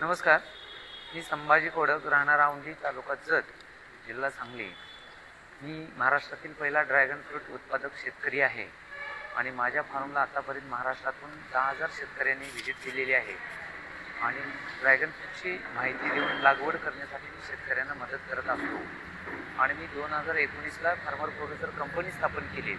नमस्कार. मी संभाजी कोडक राहणार औंढी तालुका जत जिल्हा सांगली. मी महाराष्ट्रातील पहिला ड्रॅगन फ्रूट उत्पादक शेतकरी आहे आणि माझ्या फार्मला आतापर्यंत महाराष्ट्रातून दहा हजार शेतकऱ्यांनी व्हिजिट दिलेली आहे. आणि ड्रॅगन फ्रूटची माहिती देऊन लागवड करण्यासाठी मी शेतकऱ्यांना मदत करत असतो. आणि मी दोन हजार एकोणीसला फार्मर प्रोड्युसर कंपनी स्थापन केली.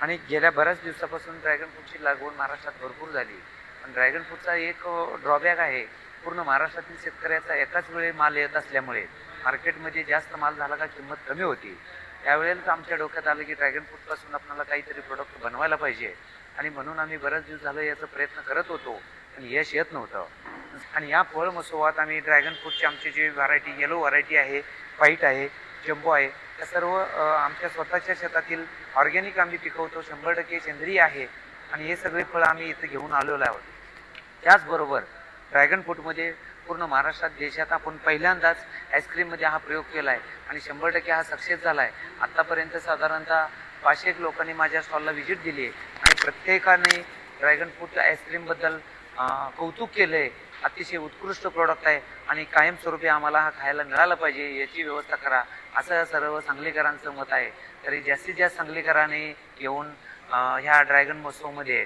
आणि गेल्या बऱ्याच दिवसापासून ड्रॅगन फ्रूटची लागवड महाराष्ट्रात भरपूर झाली. पण ड्रॅगन फ्रूटचा एक ड्रॉबॅक आहे. पूर्ण महाराष्ट्रातील शेतकऱ्याचा एकाच वेळी माल येत असल्यामुळे मार्केटमध्ये जास्त माल झाला का किंमत कमी होती. त्यावेळेला आमच्या डोक्यात आलं की ड्रॅगन फ्रूटपासून आपल्याला काहीतरी प्रोडक्ट बनवायला पाहिजे. आणि म्हणून आम्ही बरेच दिवस झालं याचा प्रयत्न करत होतो पण यश येत नव्हतं. आणि या फळ मसोबात आम्ही ड्रॅगन फ्रूटची आमची जी व्हरायटी येलो व्हरायटी आहे व्हाईट आहे जम्बो आहे त्या सर्व आमच्या स्वतःच्या शेतातील ऑर्गॅनिक आम्ही पिकवतो शंभर टक्के सेंद्रिय आहे. आणि हे सगळे फळं आम्ही इथं घेऊन आलेलो आहोत. त्याचबरोबर ड्रॅगन फ्रूटमध्ये पूर्ण महाराष्ट्रात देशात आपण पहिल्यांदाच आईस्क्रीममध्ये हा प्रयोग केला आहे आणि शंभर टक्के हा सक्सेस झाला आहे आत्तापर्यंत साधारणतः पाचशे एक लोकांनी माझ्या स्टॉलला व्हिजिट दिली आहे आणि प्रत्येकाने ड्रॅगन फ्रूट आईस्क्रीमबद्दल कौतुक केलं आहे अतिशय उत्कृष्ट प्रोडक्ट आहे. आणि कायमस्वरूपी आम्हाला हा खायला मिळाला पाहिजे याची व्यवस्था करा. असं सर्व सांगलीकरांचं मत आहे. तरी जास्तीत जास्त सांगलीकरांनी येऊन ह्या ड्रॅगन महोत्सवमध्ये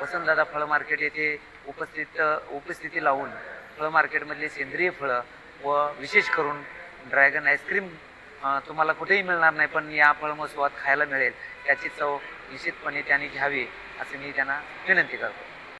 वसंतदादा फळ मार्केट येथे उपस्थित उपस्थिती लावून फळ मार्केटमधली सेंद्रिय फळं व विशेष करून ड्रॅगन आईस्क्रीम तुम्हाला कुठेही मिळणार नाही पण या फळ महोत्सवात खायला मिळेल. याची चव निश्चितपणे त्यांनी घ्यावी असं मी त्यांना विनंती करतो.